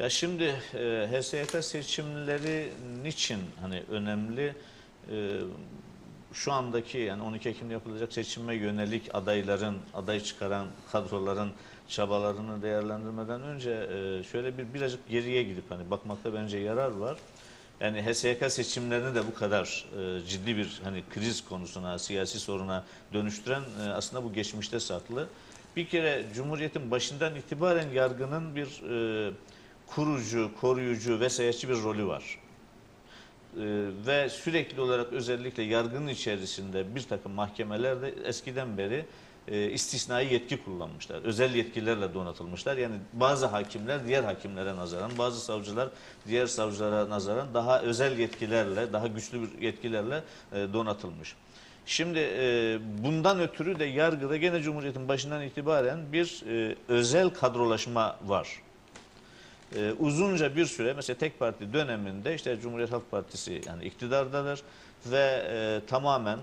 Ya şimdi e, HSYK seçimleri niçin hani önemli? E, şu andaki yani 12 Ekim'de yapılacak seçime yönelik adayların, aday çıkaran kadroların çabalarını değerlendirmeden önce e, şöyle bir birazcık geriye gidip hani bakmakta bence yarar var. Yani HSYK seçimlerini de bu kadar e, ciddi bir hani kriz konusuna, siyasi soruna dönüştüren e, aslında bu geçmişte saklı. Bir kere Cumhuriyet'in başından itibaren yargının bir e, kurucu, koruyucu, vesayetçi bir rolü var. E, ve sürekli olarak özellikle yargının içerisinde bir takım mahkemelerde eskiden beri e, istisnai yetki kullanmışlar. Özel yetkilerle donatılmışlar. Yani bazı hakimler diğer hakimlere nazaran, bazı savcılar diğer savcılara nazaran daha özel yetkilerle, daha güçlü bir yetkilerle e, donatılmış. Şimdi e, bundan ötürü de yargıda gene Cumhuriyet'in başından itibaren bir e, özel kadrolaşma var. E, uzunca bir süre mesela tek parti döneminde işte Cumhuriyet Halk Partisi yani iktidardadır ve e, tamamen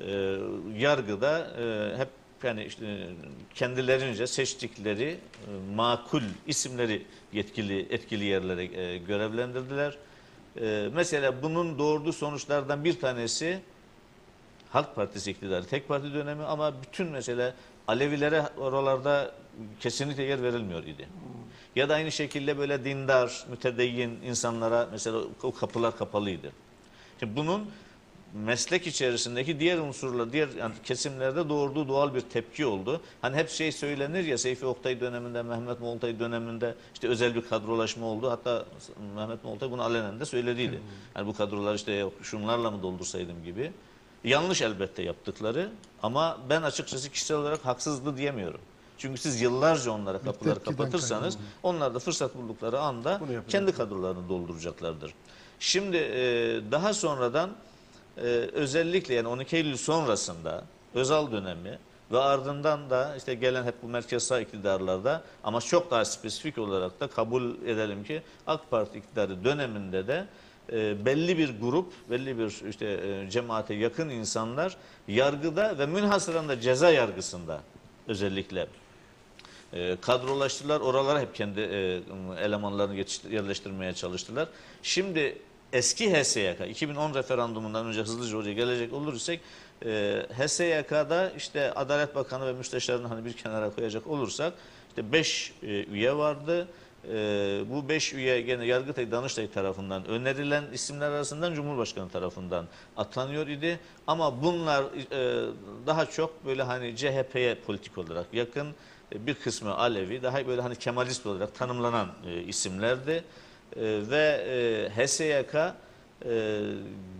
e, yargıda e, hep yani işte kendilerince seçtikleri e, makul isimleri yetkili etkili yerlere e, görevlendirdiler. E, mesela bunun doğurduğu sonuçlardan bir tanesi Halk Partisi iktidarı tek parti dönemi ama bütün mesela Alevilere oralarda kesinlikle yer verilmiyor idi. Ya da aynı şekilde böyle dindar, mütedeyyin insanlara mesela o kapılar kapalıydı. Şimdi bunun meslek içerisindeki diğer unsurlar, diğer yani kesimlerde doğurduğu doğal bir tepki oldu. Hani hep şey söylenir ya Seyfi Oktay döneminde, Mehmet Moğoltay döneminde işte özel bir kadrolaşma oldu. Hatta Mehmet Moğoltay bunu alenen de söylediydi. Hani bu kadrolar işte şunlarla mı doldursaydım gibi. Yanlış elbette yaptıkları ama ben açıkçası kişisel olarak haksızdı diyemiyorum. Çünkü siz yıllarca onlara kapıları kapatırsanız onlar da fırsat buldukları anda kendi kadrolarını dolduracaklardır. Şimdi e, daha sonradan e, özellikle yani 12 Eylül sonrasında Özal dönemi ve ardından da işte gelen hep bu merkez sağ iktidarlarda ama çok daha spesifik olarak da kabul edelim ki AK Parti iktidarı döneminde de e, belli bir grup, belli bir işte e, cemaate yakın insanlar yargıda ve münhasıran da ceza yargısında özellikle e, kadrolaştılar. Oralara hep kendi e, elemanlarını yerleştirmeye çalıştılar. Şimdi eski HSYK 2010 referandumundan önce hızlıca oraya gelecek olursak e, HSYK'da işte Adalet Bakanı ve müsteşarını hani bir kenara koyacak olursak işte 5 üye vardı. E, bu 5 üye gene Yargıtay Danıştay tarafından önerilen isimler arasından Cumhurbaşkanı tarafından atanıyor idi. Ama bunlar e, daha çok böyle hani CHP'ye politik olarak yakın e, bir kısmı Alevi daha böyle hani Kemalist olarak tanımlanan e, isimlerdi. E, ve e, HSYK e,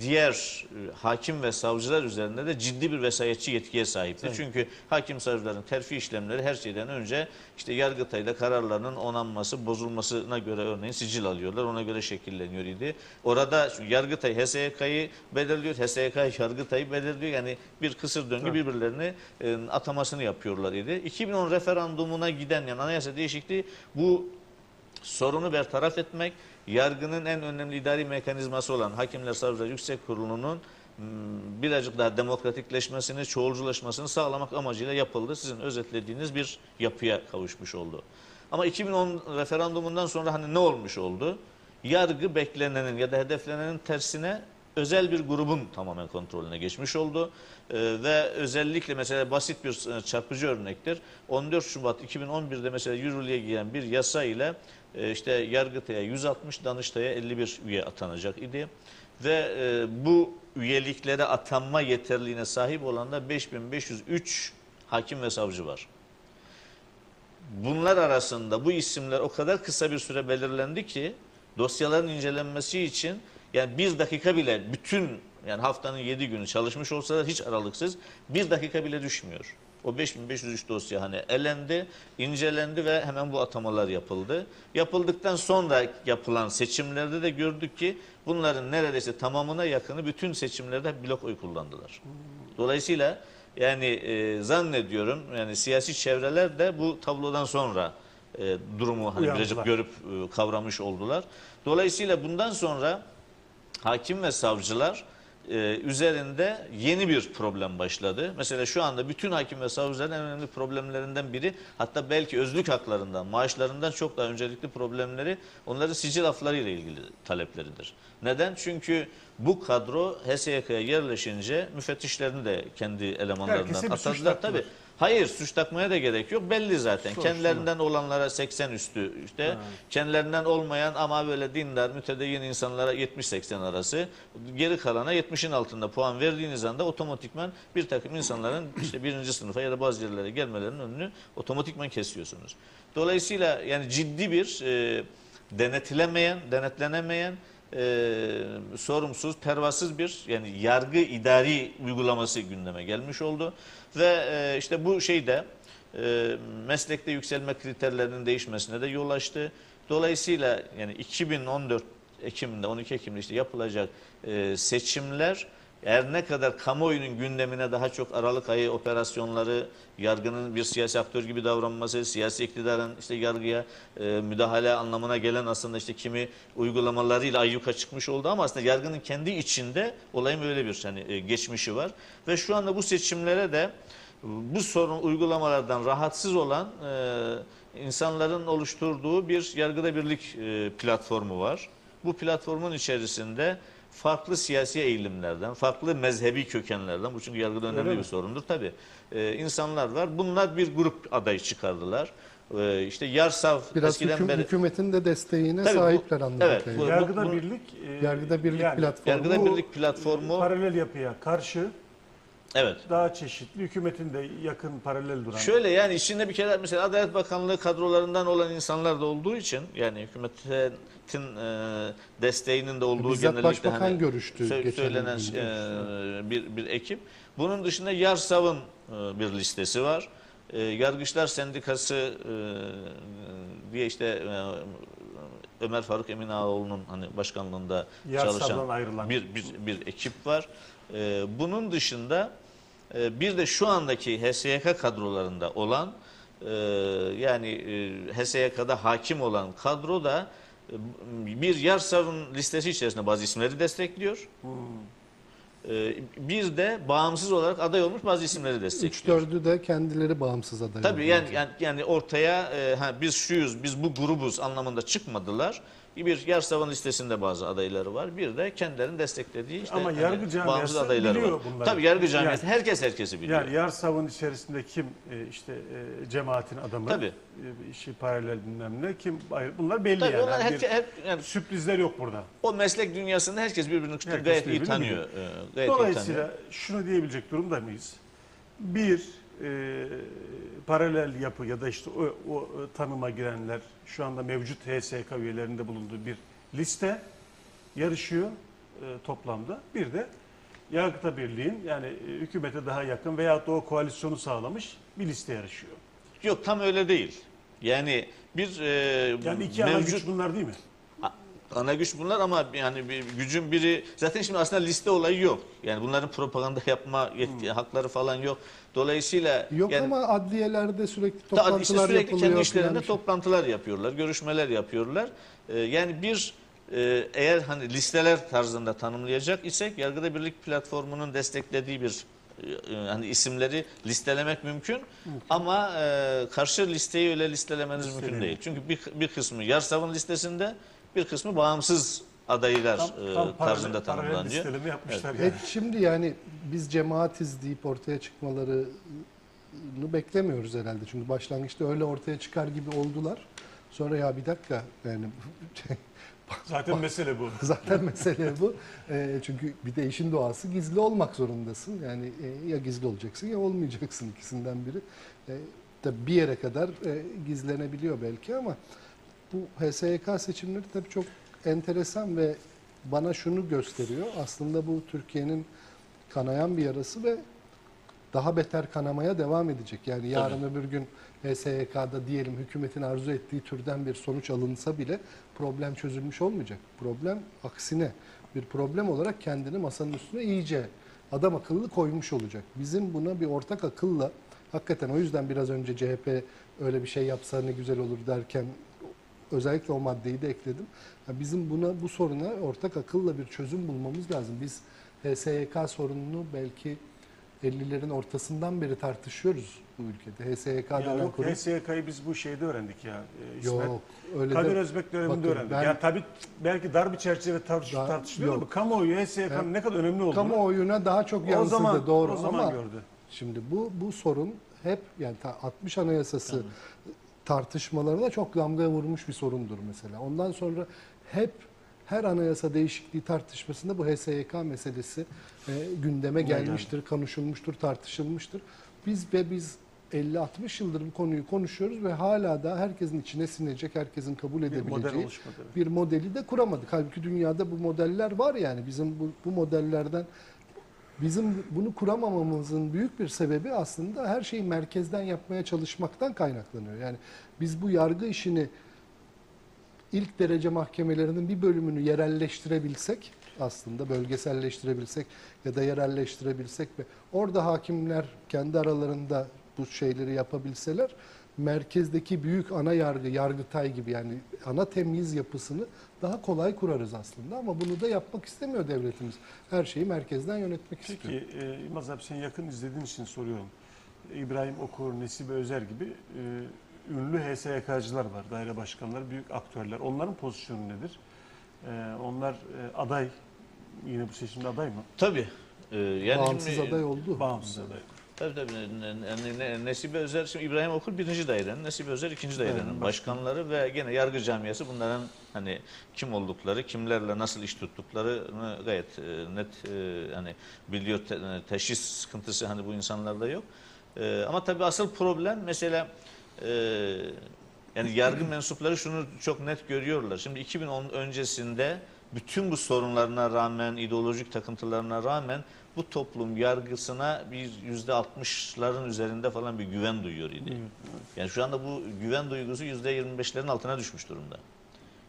diğer e, hakim ve savcılar üzerinde de ciddi bir vesayetçi yetkiye sahipti. Evet. Çünkü hakim savcıların terfi işlemleri her şeyden önce işte Yargıtay'da kararlarının onanması, bozulmasına göre örneğin sicil alıyorlar. Ona göre şekilleniyor idi. Orada Yargıtay HSYK'yı belirliyor, HSYK Yargıtay'ı belirliyor. Yani bir kısır döngü Evet. birbirlerini e, atamasını yapıyorlar idi. 2010 referandumuna giden yani anayasa değişikliği bu sorunu bertaraf etmek, yargının en önemli idari mekanizması olan Hakimler Savcılar Yüksek Kurulu'nun m, birazcık daha demokratikleşmesini, çoğulculaşmasını sağlamak amacıyla yapıldı. Sizin özetlediğiniz bir yapıya kavuşmuş oldu. Ama 2010 referandumundan sonra hani ne olmuş oldu? Yargı beklenenin ya da hedeflenenin tersine özel bir grubun tamamen kontrolüne geçmiş oldu. Ee, ve özellikle mesela basit bir e, çarpıcı örnektir. 14 Şubat 2011'de mesela yürürlüğe giren bir yasa ile e, işte Yargıtay'a 160, Danıştay'a 51 üye atanacak idi. Ve e, bu üyeliklere atanma yeterliğine sahip olan da 5503 hakim ve savcı var. Bunlar arasında bu isimler o kadar kısa bir süre belirlendi ki dosyaların incelenmesi için yani bir dakika bile bütün yani haftanın 7 günü çalışmış olsalar hiç aralıksız bir dakika bile düşmüyor. O 5503 dosya hani elendi, incelendi ve hemen bu atamalar yapıldı. Yapıldıktan sonra yapılan seçimlerde de gördük ki bunların neredeyse tamamına yakını bütün seçimlerde blok oy kullandılar. Dolayısıyla yani e, zannediyorum yani siyasi çevreler de bu tablodan sonra e, durumu hani birazcık görüp e, kavramış oldular. Dolayısıyla bundan sonra hakim ve savcılar e, üzerinde yeni bir problem başladı. Mesela şu anda bütün hakim ve savcıların en önemli problemlerinden biri hatta belki özlük haklarından, maaşlarından çok daha öncelikli problemleri onların sicil aflarıyla ilgili talepleridir. Neden? Çünkü bu kadro HSYK'ya yerleşince müfettişlerini de kendi elemanlarından atadılar. Tabii. Hayır suç takmaya da gerek yok. Belli zaten. Soruşturma. Kendilerinden olanlara 80 üstü işte Ha. kendilerinden olmayan ama böyle dindar, mütedeyyin insanlara 70-80 arası geri kalana 70'in altında puan verdiğiniz anda otomatikman bir takım insanların işte birinci sınıfa ya da bazı yerlere gelmelerinin önünü otomatikman kesiyorsunuz. Dolayısıyla yani ciddi bir e, denetilemeyen, denetlenemeyen e, sorumsuz, pervasız bir yani yargı idari uygulaması gündeme gelmiş oldu. Ve e, işte bu şeyde e, meslekte yükselme kriterlerinin değişmesine de yol açtı. Dolayısıyla yani 2014 Ekim'de 12 Ekim'de işte yapılacak e, seçimler eğer ne kadar kamuoyunun gündemine daha çok Aralık ayı operasyonları, yargının bir siyasi aktör gibi davranması, siyasi iktidarın işte yargıya e, müdahale anlamına gelen aslında işte kimi uygulamalarıyla ayyuka çıkmış oldu ama aslında yargının kendi içinde olayın böyle bir hani e, geçmişi var ve şu anda bu seçimlere de bu sorun uygulamalardan rahatsız olan e, insanların oluşturduğu bir yargıda birlik e, platformu var. Bu platformun içerisinde farklı siyasi eğilimlerden, farklı mezhebi kökenlerden, bu çünkü yargıda önemli Öyle bir mi? sorundur tabii. E, insanlar var. Bunlar bir grup adayı çıkardılar. E, işte Yarsav Biraz eskiden hüküm- beri hükümetin de desteğine Tabii bu- sahipler anladığım evet, bu- Yargıda Birlik e, Yargıda Birlik yani platformu. Yargıda bu, Birlik platformu paralel yapıya karşı evet. daha çeşitli hükümetin de yakın paralel duran. Şöyle yani içinde bir kere mesela Adalet Bakanlığı kadrolarından olan insanlar da olduğu için yani hükümetin e, desteğinin de olduğu Bizzat genellikle Başbakan hani görüştü sö- söylenen e, bir, bir ekip. Bunun dışında Yarsav'ın e, bir listesi var. E, Yargıçlar Sendikası e, diye işte e, Ömer Faruk Emin Ağaoğlu'nun hani başkanlığında Yarsav'dan çalışan ayrılan. bir, bir, bir ekip var. E, bunun dışında e, bir de şu andaki HSYK kadrolarında olan e, yani e, HSYK'da hakim olan kadro da e, bir Yarsav'ın listesi içerisinde bazı isimleri destekliyor. Hmm. E, bir de bağımsız olarak aday olmuş bazı isimleri Üç destekliyor. dördü de kendileri bağımsız aday. Tabii yani, yani yani ortaya e, ha, biz şuyuz, biz bu grubuz anlamında çıkmadılar. Bir Yarsav'ın listesinde bazı adayları var. Bir de kendilerinin desteklediği işte Ama hani yargı camiası bağımsız adayları biliyor var. bunları. Tabii yargı camiası Yani- herkes herkesi biliyor. Yani Yarsav'ın içerisinde kim e, işte e, cemaatin adamı, Tabii. e, işi paralel bilmem ne kim ayrı- bunlar belli Tabii yani. onlar Yani bir her, yani sürprizler yok burada. o meslek dünyasında herkes birbirini Herkes gayet iyi birbirini tanıyor. e, gayet iyi Dolayısıyla tanıyor. şunu diyebilecek durumda mıyız? Bir e, paralel yapı ya da işte o, o tanıma girenler şu anda mevcut HSK üyelerinde bulunduğu bir liste yarışıyor e, toplamda. Bir de Yargıta Birliği'nin yani e, hükümete daha yakın veyahut da o koalisyonu sağlamış bir liste yarışıyor. Yok tam öyle değil. Yani bir e, Yani iki ana mevcut güç bunlar değil mi? Ana güç bunlar ama yani bir gücün biri zaten şimdi aslında liste olayı yok. Yani bunların propaganda yapma yetki, hakları falan yok. Dolayısıyla Yok yani, ama adliyelerde sürekli Ta- işte toplantılar sürekli yapılıyor. kendi işlerinde filan. toplantılar yapıyorlar, görüşmeler yapıyorlar. Ee, yani bir e, eğer hani listeler tarzında tanımlayacak isek Yargıda Birlik platformunun desteklediği bir e, hani isimleri listelemek mümkün ama e, karşı listeyi öyle listelemeniz mümkün Listeleyemem. değil. Çünkü bir, bir kısmı Yarsav'ın listesinde bir kısmı bağımsız adaylar Tam, e, tam paralel, tarzında tanımlanıyor. listeleme yapmışlar E, yani. şimdi yani biz cemaatiz deyip ortaya çıkmalarını beklemiyoruz herhalde. Çünkü başlangıçta öyle ortaya çıkar gibi oldular. Sonra ya bir dakika yani Zaten mesele bu. zaten mesele bu. E, çünkü bir de işin doğası gizli olmak zorundasın. Yani e, ya gizli olacaksın ya olmayacaksın ikisinden biri. E, tabii bir yere kadar e, gizlenebiliyor belki ama bu HSYK seçimleri tabii çok enteresan ve bana şunu gösteriyor. Aslında bu Türkiye'nin kanayan bir yarası ve daha beter kanamaya devam edecek. Yani yarın öbür gün HSYK'da diyelim hükümetin arzu ettiği türden bir sonuç alınsa bile problem çözülmüş olmayacak. Problem aksine bir problem olarak kendini masanın üstüne iyice adam akıllı koymuş olacak. Bizim buna bir ortak akılla hakikaten o yüzden biraz önce CHP öyle bir şey yapsa ne güzel olur derken özellikle o maddeyi de ekledim. Ya bizim buna bu soruna ortak akılla bir çözüm bulmamız lazım. Biz HSYK sorununu belki 50'lerin ortasından beri tartışıyoruz bu ülkede. HSYK Ya yok kurum. HSYK'yı biz bu şeyde öğrendik ya. E, İsmet. Yok öyle Kadir de Özbek döneminde Bakın, öğrendik. ben- Yani tabii belki dar bir çerçeve tartış, tartışılıyor ama kamuoyu HSYK'nın ne kadar önemli olduğunu kamuoyuna daha çok o yansıdı zaman, doğru o zaman ama gördü. Şimdi bu bu sorun hep yani ta- 60 Anayasası tartışmalarına çok damga vurmuş bir sorundur mesela. Ondan sonra hep her anayasa değişikliği tartışmasında bu HSYK meselesi e, gündeme gelmiştir, konuşulmuştur, tartışılmıştır. Biz ve biz 50-60 yıldır bu konuyu konuşuyoruz ve hala da herkesin içine sinecek, herkesin kabul model edebileceği oluşmadı. evet. bir modeli de kuramadık. Halbuki dünyada bu modeller var yani bizim bu, bu modellerden bizim bunu kuramamamızın büyük bir sebebi aslında her şeyi merkezden yapmaya çalışmaktan kaynaklanıyor. Yani biz bu yargı işini ilk derece mahkemelerinin bir bölümünü yerelleştirebilsek aslında bölgeselleştirebilsek ya da yerelleştirebilsek ve orada hakimler kendi aralarında bu şeyleri yapabilseler merkezdeki büyük ana yargı, yargıtay gibi yani ana temyiz yapısını daha kolay kurarız aslında ama bunu da yapmak istemiyor devletimiz. Her şeyi merkezden yönetmek istiyor. Peki e, İlmaz abi sen yakın izlediğin için soruyorum. İbrahim Okur, Nesibe Özer gibi e, ünlü HSYK'cılar var, daire başkanları, büyük aktörler. Onların pozisyonu nedir? E, onlar e, aday, yine bu seçimde aday mı? Tabii. Ee, yani Bağımsız şimdi- aday oldu. Bağımsız aday. Tabii tabii. Ne- ne- ne- Nesibe Özer, şimdi İbrahim Okul birinci dairenin, Nesibe Özer ikinci dairenin Evet, başkanları ve gene yargı camiası bunların hani kim oldukları, kimlerle nasıl iş tuttuklarını gayet e, net e, hani biliyor te, e, teşhis sıkıntısı hani bu insanlarda yok. E, ama tabii asıl problem mesela e, yani yargı mensupları şunu çok net görüyorlar. Şimdi 2010 öncesinde bütün bu sorunlarına rağmen, ideolojik takıntılarına rağmen bu toplum yargısına bir yüzde altmışların üzerinde falan bir güven duyuyor idi. Yani şu anda bu güven duygusu yüzde yirmi beşlerin altına düşmüş durumda.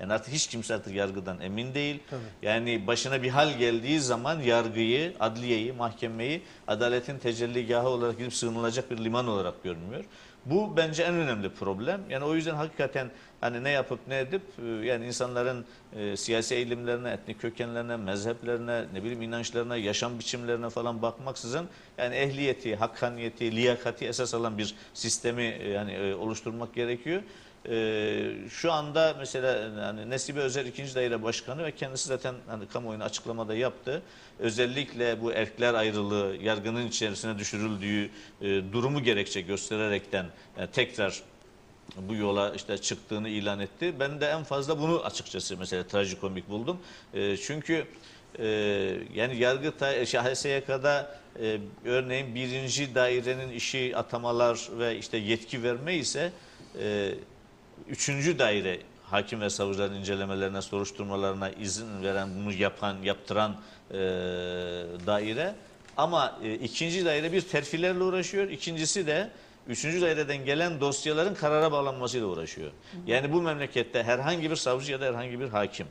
Yani artık hiç kimse artık yargıdan emin değil. Tabii. Yani başına bir hal geldiği zaman yargıyı, adliyeyi, mahkemeyi adaletin tecelligahı olarak gidip sığınılacak bir liman olarak görmüyor. Bu bence en önemli problem. Yani o yüzden hakikaten hani ne yapıp ne edip e, yani insanların e, siyasi eğilimlerine, etnik kökenlerine, mezheplerine, ne bileyim inançlarına, yaşam biçimlerine falan bakmaksızın yani ehliyeti, hakkaniyeti, liyakati esas alan bir sistemi e, yani e, oluşturmak gerekiyor. Ee, şu anda mesela hani Nesibe Özer ikinci daire başkanı ve kendisi zaten hani kamuoyuna açıklamada yaptı. Özellikle bu erkler ayrılığı yargının içerisine düşürüldüğü e, durumu gerekçe göstererekten e, tekrar bu yola işte çıktığını ilan etti. Ben de en fazla bunu açıkçası mesela trajikomik buldum. E, çünkü e, yani Yargıtay, şey, HSYK'da e, örneğin birinci dairenin işi atamalar ve işte yetki verme ise e, üçüncü daire hakim ve savcıların incelemelerine, soruşturmalarına izin veren, bunu yapan, yaptıran e, daire. Ama e, ikinci daire bir terfilerle uğraşıyor. İkincisi de üçüncü daireden gelen dosyaların karara bağlanmasıyla uğraşıyor. Yani bu memlekette herhangi bir savcı ya da herhangi bir hakim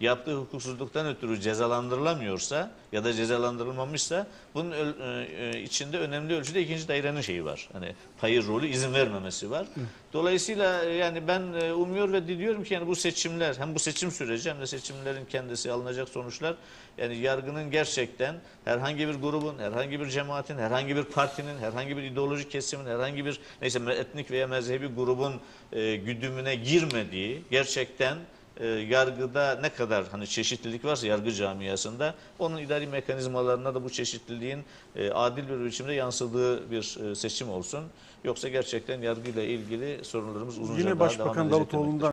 yaptığı hukuksuzluktan ötürü cezalandırılamıyorsa ya da cezalandırılmamışsa bunun e, e, içinde önemli ölçüde ikinci dairenin şeyi var. Hani payı rolü izin vermemesi var. Dolayısıyla e, yani ben umuyor ve diliyorum ki yani bu seçimler hem bu seçim süreci hem de seçimlerin kendisi alınacak sonuçlar yani yargının gerçekten herhangi bir grubun, herhangi bir cemaatin, herhangi bir partinin, herhangi bir ideolojik kesimin, herhangi bir neyse etnik veya mezhebi grubun e, güdümüne girmediği gerçekten e, yargıda ne kadar hani çeşitlilik varsa yargı camiasında onun idari mekanizmalarına da bu çeşitliliğin e, adil bir biçimde yansıdığı bir e, seçim olsun. Yoksa gerçekten yargıyla ilgili sorunlarımız uzunca Yine daha devam Başbakan edecek demektir. Davutoğlu'ndan